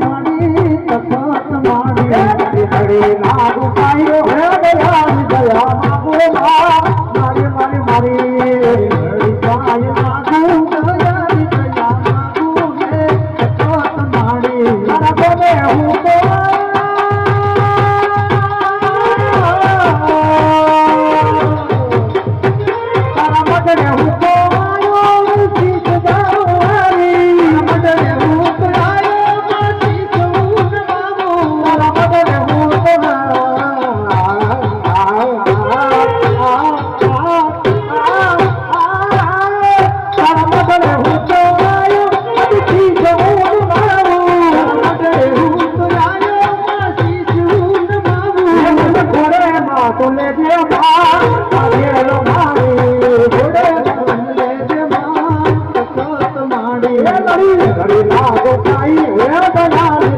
મારી કથા તમારી લાગુ પાયો તુલે જે મા ભેળો મારી ભેળે તુલે જે મા સત માડી ઘડી લાગો કાઈ હે દલાલી